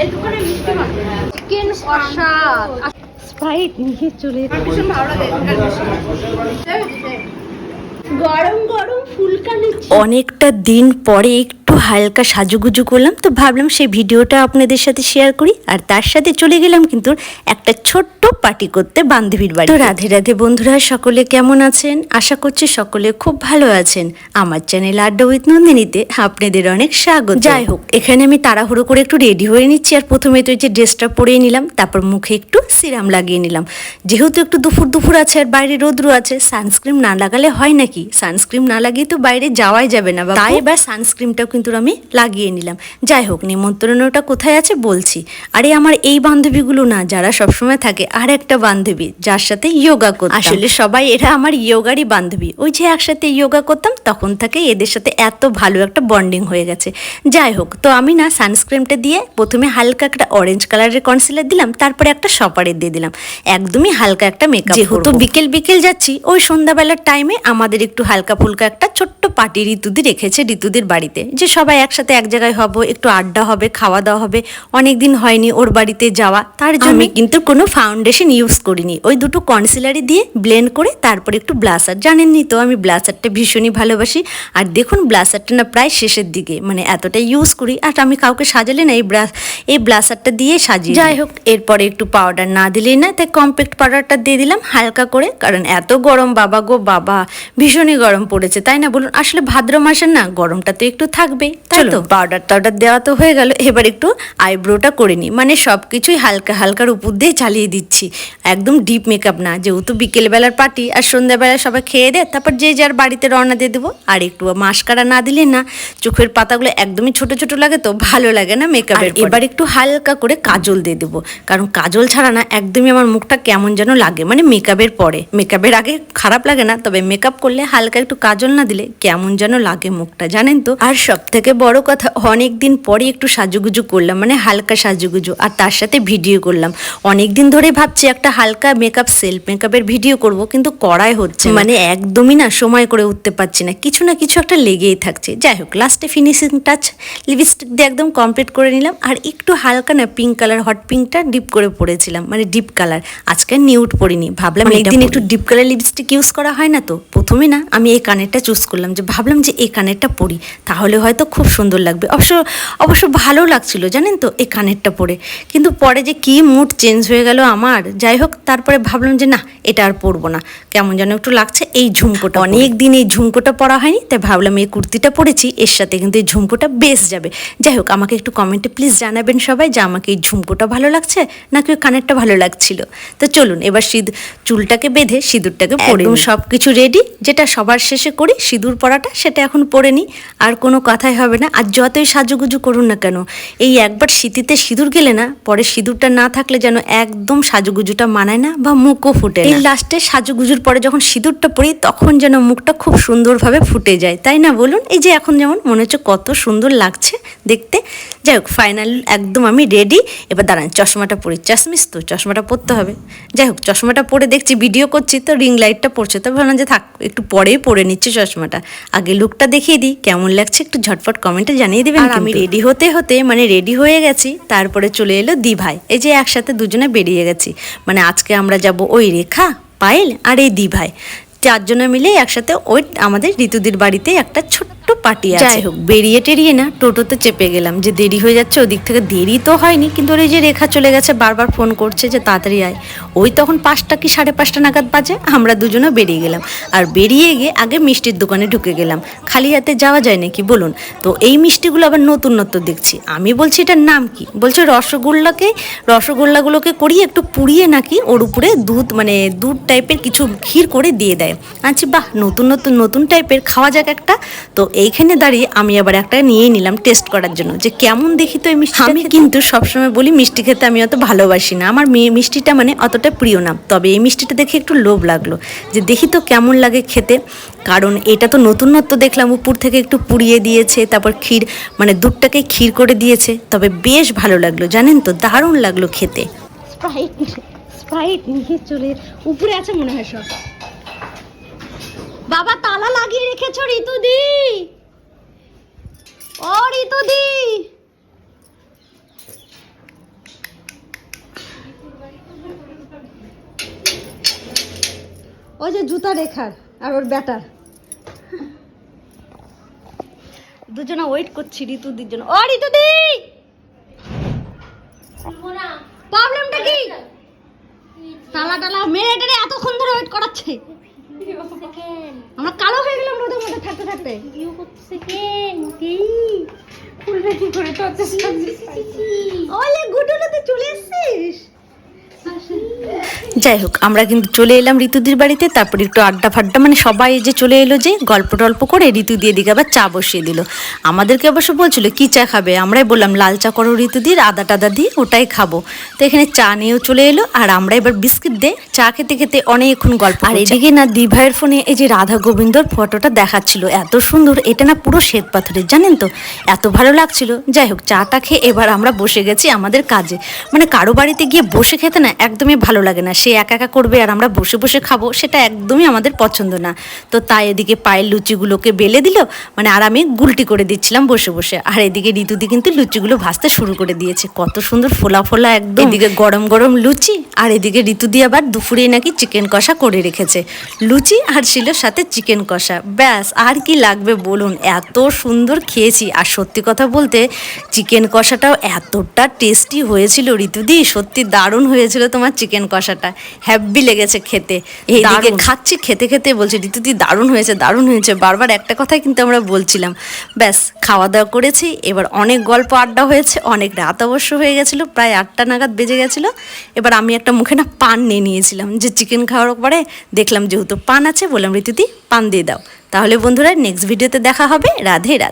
এই দোকানে মিষ্টি চিকেন স্প্রাইট নিয়ে চলে। গরম গরম ফুলকা অনেকটা দিন পরে একটু হালকা সাজুগুজু করলাম তো ভাবলাম সেই ভিডিওটা আপনাদের সাথে শেয়ার করি। আর তার সাথে চলে গেলাম কিন্তু একটা ছোট্ট পার্টি করতে বান্ধবীর বাড়ি তো রাধে রাধে বন্ধুরা সকলে কেমন আছেন? আশা করছি সকলে খুব ভালো আছেন। আমার চ্যানেল আড্ডা উইথ নন্দিনীতে আপনাদের অনেক স্বাগত। যাই হোক এখানে আমি তাড়াহুড়ো করে একটু রেডি হয়ে নিচ্ছি আর প্রথমে তো এই যে ড্রেসটা পরেই নিলাম তারপর মুখে একটু সিরাম লাগিয়ে নিলাম। যেহেতু একটু দুপুর দুপুর আছে আর বাইরে রোদ্রু আছে সানস্ক্রিন না লাগালে হয় নাকি? সানস্ক্রিন না লাগিয়ে তো বাইরে যাওয়াই যাবে না। তাই এবার সানস্ক্রিনটাও কিন্তু আমি লাগিয়ে নিলাম। যাই হোক, নিমন্ত্রণটা কোথায় আছে বলছি। আরে, আমার এই বান্ধবীগুলো না, যারা সবসময় থাকে, আর একটা বান্ধবী যার সাথে যোগা করতাম। আসলে সবাই এরা আমার যোগারই বান্ধবী। ওই যে একসাথে যোগা করতাম, তখন থেকে এদের সাথে এত ভালো একটা বন্ডিং হয়ে গেছে। যাই হোক, তো আমি না সানস্ক্রিনটা দিয়ে প্রথমে হালকা একটা অরেঞ্জ কালারের কনসিলার দিলাম, তারপরে একটা সপারের দিয়ে দিলাম। একদমই হালকা একটা মেকআপ যেহেতু বিকেল বিকেল যাচ্ছি, ওই সন্ধ্যাবেলার টাইমে আমাদের একটু হালকা ফুলকা একটা ছোট্ট পার্টি ঋতুদি রেখেছে ঋতুদের বাড়িতে, যে সবাই একসাথে এক জায়গায় হব একটু আড্ডা হবে খাওয়া দাওয়া হবে অনেক দিন হয়নি ওর বাড়িতে যাওয়া। তার জন্য আমি কিন্তু কোনো ফাউন্ডেশন ইউজ করিনি। ওই দুটো কনসিলারই দিয়ে ব্লেন্ড করে তারপরে একটু ব্লাসার জানেননি তো আমি ব্লাসারটা ভীষণই ভালোবাসি। আর দেখুন ব্লাসারটা না প্রায় শেষের দিকে মানে এতটা ইউজ করি। আর আমি কাউকে সাজালে না এই ব্রাশ এই ব্লাসারটা দিয়ে সাজিয়ে যাই হোক এরপরে একটু পাউডার না দিলেই না তাই কম্প্যাক্ট পাউডারটা দিয়ে দিলাম হালকা করে। কারণ এত গরম বাবা গো বাবা ভীষণই গরম পড়েছে তাই না? বলুন আসলে ভাদ্র মাসের না গরমটা তো একটু থাকবেই তাই তো? পাউডার টাউডার দেওয়া তো হয়ে গেল এবার একটু আইব্রোটা করে নিই মানে সব কিছুই হালকা হালকার উপর দিয়ে চালিয়ে দিচ্ছি। একদম ডিপ মেকআপ না যেহেতু বিকেলবেলার পার্টি আর সন্ধ্যাবেলা সবাই খেয়ে দেয় তারপর যে যার বাড়িতে রওনা দিয়ে দেবো। আর একটু মাস্কারা না দিলে না চোখের পাতাগুলো একদমই ছোট ছোট লাগে তো ভালো লাগে না মেকআপের এবার একটু হালকা করে কাজল দিয়ে দেবো কারণ কাজল ছাড়া না একদমই আমার মুখটা কেমন যেন লাগে মানে মেকআপের পরে। মেকআপের আগে খারাপ লাগে না তবে মেকআপ করলে হালকা একটু কাজল না দিলে কেমন যেন লাগে মুখটা জানেন তো? আর সব থেকে বড় কথা অনেক দিন পরে একটু সাজুগুজু করলাম মানে হালকা সাজুগুজু আর তার সাথে ভিডিও করলাম। অনেক দিন ধরে ভাবছি একটা হালকা মেকআপ সেলফ মেকআপের ভিডিও করব কিন্তু করাই হচ্ছে মানে একদমই না সময় করে উঠতে পারছি না। কিছু না কিছু একটা লেগেই থাকছে। যাই হোক লাস্টে ফিনিশিং টাচ লিপস্টিক দিয়ে একদম কমপ্লিট করে নিলাম আর একটু হালকা না পিঙ্ক কালার হট পিঙ্কটা ডিপ করে পরেছিলাম মানে ডিপ কালার আজকে নিউট পরিনি ভাবলাম একদিন একটু ডিপ কালার লিপস্টিক ইউজ করা হয় না তো? প্রথমে না আমি এই কানেরটা চুজ করলাম যে ভাবলাম যে এই কানেরটা পরি তাহলে হয়তো খুব সুন্দর লাগবে। অবশ্য অবশ্য ভালো লাগছিল, জানেন তো, এই কানেরটা পরে। কিন্তু পরে যে কি মুড চেঞ্জ হয়ে গেল আমার, যাই হোক, তারপরে ভাবলাম যে না, এটা আর পরবো না। কেমন যেন একটু লাগছে এই ঝুমকোটা অনেক দিন এই ঝুমকোটা পরা হয়নি তাই ভাবলাম এই কুর্তিটা পরেছি এর সাথে কিন্তু এই ঝুমকোটা বেশ যাবে। যাই হোক আমাকে একটু কমেন্টে প্লিজ জানাবেন সবাই যে আমাকে এই ঝুমকোটা ভালো লাগছে নাকি ওই কানেরটা ভালো লাগছিল। তো চলুন এবার সিঁদ চুলটাকে বেঁধে সিঁদুরটাকে পরে সব কিছু রেডি যেটা সবার শেষে করি সিঁদুর পরাটা সেটা এখন পরে নিই। আর কোনো কথাই হবে না। আর যতই সাজুগুজু করুন না কেন এই একবার শীতিতে সিঁদুর গেলে না পরে সিঁদুরটা না থাকলে যেন একদম সাজুগুজুটা মানায় না বা মুখও ফুটে এই লাস্টে সাজুগুজুর পরে যখন সিঁদুরটা পরি তখন যেন মুখটা খুব সুন্দরভাবে ফুটে যায়। তাই না বলুন? এই যে এখন যেমন মনে হচ্ছে কত সুন্দর লাগছে দেখতে। যাই হোক ফাইনাল একদম আমি রেডি এবার দাঁড়ান চশমাটা পরি। চশমিস তো চশমাটা পরতে হবে। যাই হোক চশমাটা পরে দেখছি ভিডিও করছি তো রিং লাইটটা পড়ছে তো ভাবলাম যে থাক একটু পরেই পরে নিচ্ছি চশমাটা। আগে লুকটা দেখিয়ে দিই কেমন লাগছে একটু ঝটফট কমেন্টে জানিয়ে দেবেন আর আমি রেডি হতে হতে মানে রেডি হয়ে গেছি তারপরে চলে এলো দি ভাই এই যে একসাথে দুজনে বেরিয়ে গেছি। মানে আজকে আমরা যাব ওই রেখা পায়েল আর এই দি ভাই চারজনে মিলে একসাথে ওই আমাদের ঋতুদের বাড়িতে একটা ছোট্ট পার্টি আছে। যাই হোক বেরিয়ে টেরিয়ে না টোটোতে চেপে গেলাম। যে দেরি হয়ে যাচ্ছে ওদিক থেকে দেরি তো হয়নি কিন্তু ওর এই যে রেখা চলে গেছে বারবার ফোন করছে যে তাড়াতাড়ি আয়। ওই তখন পাঁচটা কি সাড়ে পাঁচটা নাগাদ বাজে? আমরা দুজনে বেরিয়ে গেলাম। আর বেরিয়ে গিয়ে আগে মিষ্টির দোকানে ঢুকে গেলাম। খালি হাতে যাওয়া যায় নাকি বলুন? তো এই মিষ্টিগুলো আবার নতুন নতুন দেখছি। আমি বলছি এটার নাম কি? বলছে রসগোল্লাকে রসগোল্লাগুলোকে করিয়ে একটু পুড়িয়ে নাকি ওর উপরে দুধ মানে দুধ টাইপের কিছু ক্ষীর করে দিয়ে দেয়। আচ্ছা বাহ নতুন নতুন নতুন টাইপের খাওয়া যাক একটা। তো এইখানে দাঁড়িয়ে আমি আবার একটা নিয়ে নিলাম টেস্ট করার জন্য। যে কেমন দেখি তো এই মিষ্টি আমি কিন্তু সবসময় বলি মিষ্টি খেতে আমি অত ভালোবাসি না। আমার মেয়ে মিষ্টিটা মানে অতটা প্রিয় না। তবে এই মিষ্টিটা দেখে একটু লোভ লাগল। যে দেখি তো কেমন লাগে খেতে। কারণ এটা তো নতুনত্ব দেখলাম উপর থেকে একটু পুড়িয়ে দিয়েছে তারপর ক্ষীর মানে দুধটাকে ক্ষীর করে দিয়েছে। তবে বেশ ভালো লাগল জানেন তো দারুণ লাগল খেতে। স্প্রাইট স্প্রাইট নিয়ে চলে উপরে আছে মনে হয় সব। বাবা তালা লাগিয়ে রেখেছো ঋতুদি! ও ঋতুদি ওই যে জুতা রেখার আর ওর ব্যাটার। দুজনা ওয়েট করছি ঋতুদির জন্য। ও ঋতুদি প্রবলেমটা কি? তালা টালা মেরে টেরে এতক্ষণ ধরে ওয়েট করাচ্ছে। আমরা কালো হয়ে গেলাম রোদের মধ্যে থাকতে থাকতে ওলে গুডুলুতে চলে এসেছিস যাই হোক আমরা কিন্তু চলে এলাম ঋতুদির বাড়িতে তারপর একটু আড্ডা ফাড্ডা মানে সবাই যে চলে এলো যে গল্প টল্প করে ঋতু দিয়ে দিকে আবার চা বসিয়ে দিল। আমাদেরকে অবশ্য বলছিল কি চা খাবে? আমরাই বললাম লাল চা করো ঋতুদির আদা টাদা দিয়ে ওটাই খাব। তো এখানে চা নিয়েও চলে এলো আর আমরা এবার বিস্কিট দিয়ে চা খেতে খেতে অনেকক্ষণ গল্প আর এদিকে না দি ভাইয়ের ফোনে এই যে রাধা গোবিন্দর ফটোটা দেখাচ্ছিল এত সুন্দর এটা না পুরো শ্বেত পাথরের জানেন তো? এত ভালো লাগছিল। যাই হোক চাটা খেয়ে এবার আমরা বসে গেছি আমাদের কাজে। মানে কারও বাড়িতে গিয়ে বসে খেতে না একদমই ভালো লাগে না। সে একা একা করবে আর আমরা বসে বসে খাব, সেটা একদমই আমাদের পছন্দ না। তো তাই এদিকে পায়ের লুচিগুলোকে বেলে দিল মানে আর আমি গুলটি করে দিচ্ছিলাম বসে বসে। আর এদিকে ঋতুদি কিন্তু লুচিগুলো ভাজতে শুরু করে দিয়েছে। কত সুন্দর ফোলা ফোলা একদম। এদিকে গরম গরম লুচি, আর এদিকে ঋতুদি আবার দুপুরে নাকি চিকেন কষা করে রেখেছে। লুচি আর ছিল সাথে চিকেন কষা। ব্যাস, আর কি লাগবে বলুন? এত সুন্দর খেয়েছি। আর সত্যি কথা বলতে, চিকেন কষাটাও এতটা টেস্টি হয়েছিল ঋতুদি। সত্যি দারুণ হয়েছিল তোমার চিকেন কষাটা হ্যাপি লেগেছে খেতে। এইদিকে খাচ্ছি খেতে খেতে বলছে ঋতুদি দারুণ হয়েছে দারুণ হয়েছে। বারবার একটা কথাই কিন্তু আমরা বলছিলাম। ব্যাস খাওয়া দাওয়া করেছি এবার অনেক গল্প আড্ডা হয়েছে অনেক রাত অবশ্য হয়ে গেছিল প্রায় আটটা নাগাদ বেজে গেছিল। এবার আমি একটা মুখে না পান নিয়ে নিয়েছিলাম যে চিকেন খাওয়ার পরে দেখলাম যেহেতু পান আছে বললাম ঋতুদি পান দিয়ে দাও। তাহলে বন্ধুরা নেক্সট ভিডিওতে দেখা হবে। রাধে রাধে।